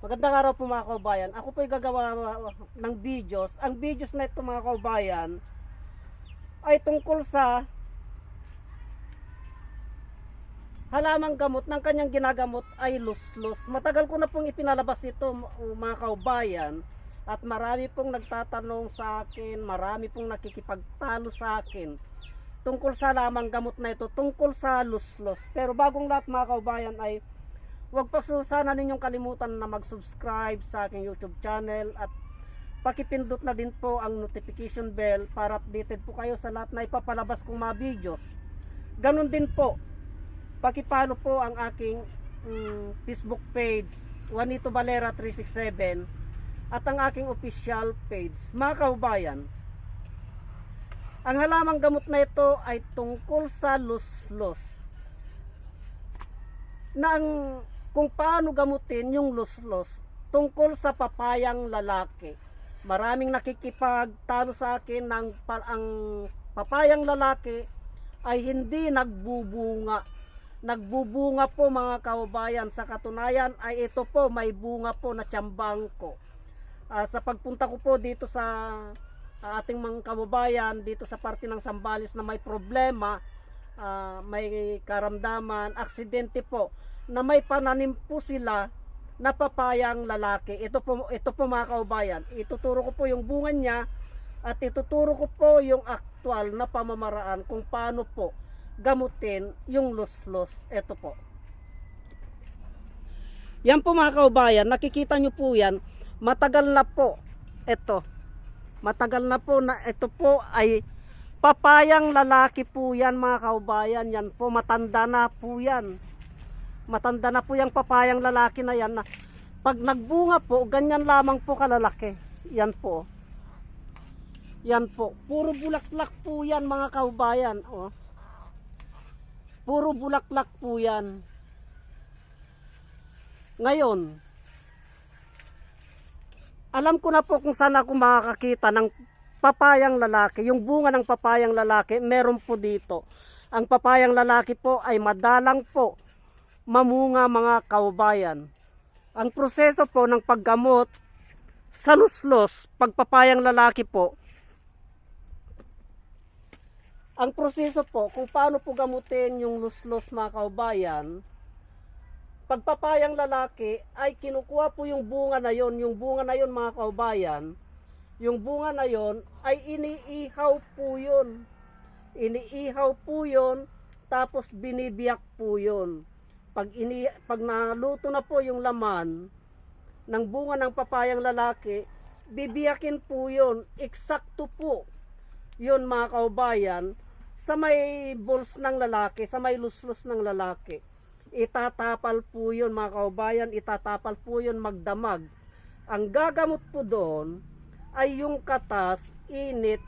Magandang araw po mga kaubayan. Ako po ay gagawa ng videos. Ang videos na ito mga kaubayan ay tungkol sa halamang gamot ng kanyang ginagamot ay luslus. Matagal ko na pong ipinalabas ito mga kaubayan at marami pong nagtatanong sa akin, marami pong nakikipagtalo sa akin tungkol sa lamang gamot na ito, tungkol sa luslus. Pero bagong lahat mga kaubayan ay Huwag pa so sana ninyong kalimutan na mag-subscribe sa aking YouTube channel at pakipindot na din po ang notification bell para updated po kayo sa lahat na ipapalabas kong mga videos. Ganon din po, pakipalo po ang aking mm, Facebook page, Juanito Valera 367 at ang aking official page. Mga kaubayan, ang halamang gamot na ito ay tungkol sa luslos na ang kung paano gamutin yung luslos tungkol sa papayang lalaki. Maraming nakikipagtalo sa akin ng ang papayang lalaki ay hindi nagbubunga. Nagbubunga po mga kaubayan. Sa katunayan ay ito po may bunga po na tiyambangko. Ah, sa pagpunta ko po dito sa ah, ating mga kababayan dito sa parte ng Sambales na may problema, ah, may karamdaman, aksidente po na may pananim po sila na papayang lalaki. Ito po, ito po mga kaubayan. Ituturo ko po yung bunga niya at ituturo ko po yung aktual na pamamaraan kung paano po gamutin yung luslos. Ito po. Yan po mga kaubayan, nakikita nyo po yan, matagal na po. Ito. Matagal na po na ito po ay papayang lalaki po yan mga kaubayan. Yan po, matanda na po yan matanda na po yung papayang lalaki na yan na pag nagbunga po, ganyan lamang po kalalaki. Yan po. Yan po. Puro bulaklak po yan mga kaubayan. Oh. Puro bulaklak po yan. Ngayon, alam ko na po kung saan ako makakakita ng papayang lalaki. Yung bunga ng papayang lalaki, meron po dito. Ang papayang lalaki po ay madalang po mamunga mga kaubayan. Ang proseso po ng paggamot sa luslos, pagpapayang lalaki po, ang proseso po kung paano po gamutin yung luslos mga kaubayan, pagpapayang lalaki ay kinukuha po yung bunga na yon, yung bunga na yon mga kaubayan, yung bunga na yon ay iniihaw po yun. Iniihaw po yun, tapos binibiyak po yun pag ini pag naluto na po yung laman ng bunga ng papayang lalaki, bibiyakin po 'yon. Eksakto po. 'Yon mga kaubayan sa may balls ng lalaki, sa may luslus ng lalaki. Itatapal po 'yon mga kaubayan, itatapal po 'yon magdamag. Ang gagamot po doon ay yung katas, init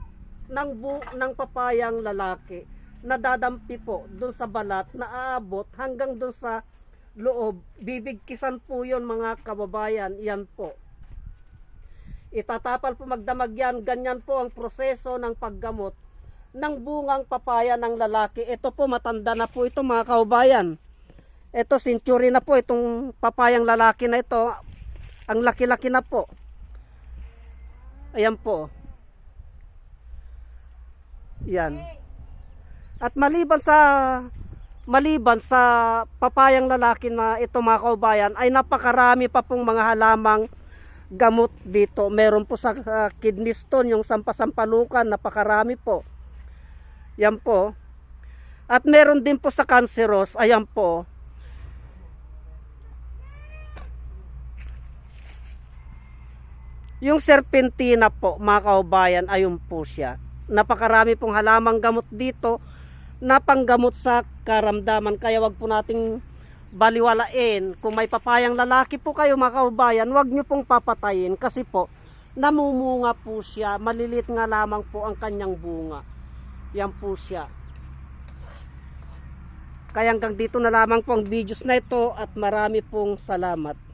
ng bu ng papayang lalaki nadadampi po doon sa balat na aabot hanggang doon sa loob. Bibigkisan po yon mga kababayan. Yan po. Itatapal po magdamag yan. Ganyan po ang proseso ng paggamot ng bungang papaya ng lalaki. Ito po matanda na po ito mga kababayan. Ito century na po itong papayang lalaki na ito. Ang laki-laki na po. Ayan po. Yan. At maliban sa maliban sa papayang lalaki na ito mga kaubayan ay napakarami pa pong mga halamang gamot dito. Meron po sa uh, kidney stone, yung sampasampalukan, napakarami po. Yan po. At meron din po sa canceros, ayan po. Yung serpentina po, mga kaubayan, ayun po siya. Napakarami pong halamang gamot dito na panggamot sa karamdaman. Kaya wag po nating baliwalain. Kung may papayang lalaki po kayo mga kaubayan, wag nyo pong papatayin kasi po namumunga po siya. Malilit nga lamang po ang kanyang bunga. Yan po siya. Kaya hanggang dito na lamang po ang videos na ito at marami pong salamat.